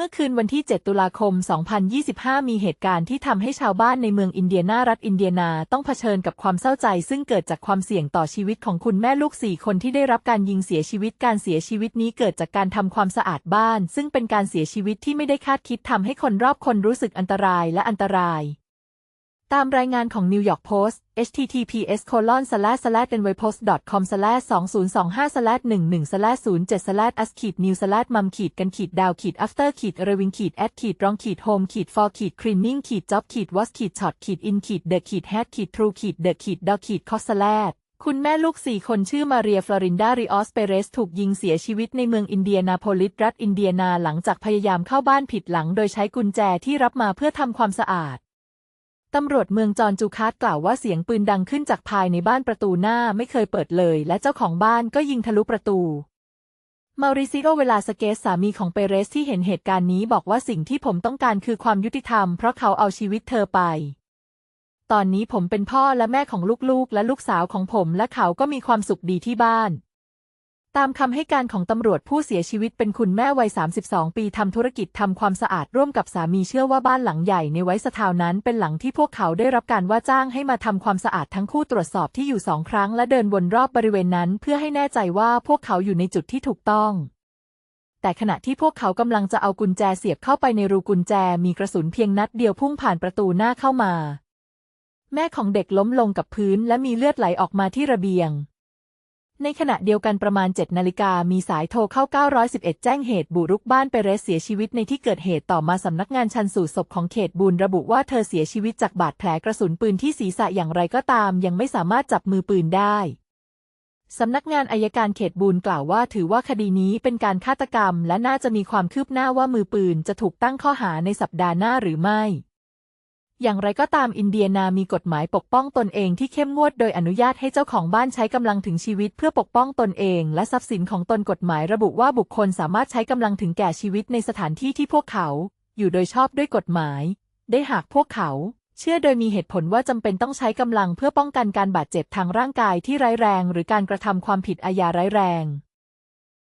เมื่อคืนวันที่ 7 ตุลาคม 2025 มีเหตุการณ์ที่ทำให้ชาวบ้านในเมืองอินเดียนารัฐอินเดียนาต้องเผชิญกับความเศร้าใจ ซึ่งเกิดจากความเสี่ยงต่อชีวิตของคุณแม่ลูกสี่คนที่ได้รับการยิงเสียชีวิตการเสียชีวิตนี้เกิดจากการทำความสะอาดบ้าน ซึ่งเป็นการเสียชีวิตที่ไม่ได้คาดคิดทำให้คนรอบคนรู้สึกอันตรายและอันตราย ตามรายงานของ New York Post https colon slash slash nypost com slash 2025 slash 11 slash 07 slash as ขีด new slash mum ขีดกันขีดดาวขีด after ขีด reving ขีด at ขีดรองขีด home ขีด for ขีด cleaning ขีด job ขีด was ขีด shot ขีด in ขีด the ขีด head ขีด true ขีด the ขีด dog ขีด cost slash คุณแม่ลูกสี่คนชื่อมาเรียฟลอรินดาริออสเปเรสถูกยิงเสียชีวิตในเมืองอินเดียนาโพลิสรัฐอินเดียนาหลังจากพยายามเข้าบ้านผิดหลังโดยใช้กุญแจที่รับมาเพื่อทำความสะอาด ตำรวจเมืองจอนจูคาร์ตกล่าวว่าเสียงปืนดังขึ้นจากภายในบ้านประตูหน้าไม่เคยเปิดเลย และเจ้าของบ้านก็ยิงทะลุประตูมาริซิโอเวลาสเกสสามีของเปเรสที่เห็นเหตุการณ์นี้บอกว่าสิ่งที่ผมต้องการคือความยุติธรรมเพราะเขาเอาชีวิตเธอไป ตอนนี้ผมเป็นพ่อและแม่ของลูกๆ และลูกสาวของผมและเขาก็มีความสุขดีที่บ้าน ตามคำให้การของตำรวจผู้เสียชีวิตเป็นคุณแม่วัย 32 ปีทำธุรกิจทำความสะอาดร่วมกับสามีเชื่อว่าบ้านหลังใหญ่ในไวสทาวน์นั้น เป็นหลังที่พวกเขาได้รับการว่าจ้างให้มาทำความสะอาดทั้งคู่ตรวจสอบที่อยู่สองครั้งและเดินวนรอบบริเวณนั้น เพื่อให้แน่ใจว่าพวกเขาอยู่ในจุดที่ถูกต้อง แต่ขณะที่พวกเขากำลังจะเอากุญแจเสียบเข้าไปในรูกุญแจมีกระสุนเพียงนัดเดียวพุ่งผ่านประตูหน้าเข้ามา แม่ของเด็กล้มลงกับพื้นและมีเลือดไหลออกมาที่ระเบียง ในขณะเดียวกันประมาณ 7 นาฬิกามีสายโทรเข้า 911 แจ้งเหตุบุรุกบ้านเปเรสเสียชีวิตในที่เกิดเหตุต่อมาสำนักงานชันสูตรศพของเขตบูนระบุว่าเธอเสียชีวิตจากบาดแผลกระสุนปืนที่ศีรษะอย่างไรก็ตาม ยังไม่สามารถจับมือปืนได้สำนักงานอายการเขตบูนกล่าวว่าถือว่าคดีนี้เป็นการฆาตกรรม และน่าจะมีความคืบหน้าว่ามือปืนจะถูกตั้งข้อหาในสัปดาห์หน้าหรือไม่ อย่างไรก็ตามอินเดียนามีกฎหมายปกป้องตนเองที่เข้มงวดโดยอนุญาตให้เจ้าของบ้านใช้กำลังถึงชีวิตเพื่อปกป้องตนเองและทรัพย์สินของตนกฎหมายระบุว่าบุคคลสามารถใช้กำลังถึงแก่ชีวิตในสถานที่ที่พวกเขา อยู่โดยชอบด้วยกฎหมาย ได้หากพวกเขา เชื่อโดยมีเหตุผลว่าจำเป็นต้องใช้กำลังเพื่อป้องกันการบาดเจ็บทางร่างกายที่ร้ายแรง หรือการกระทำความผิดอาญาร้ายแรง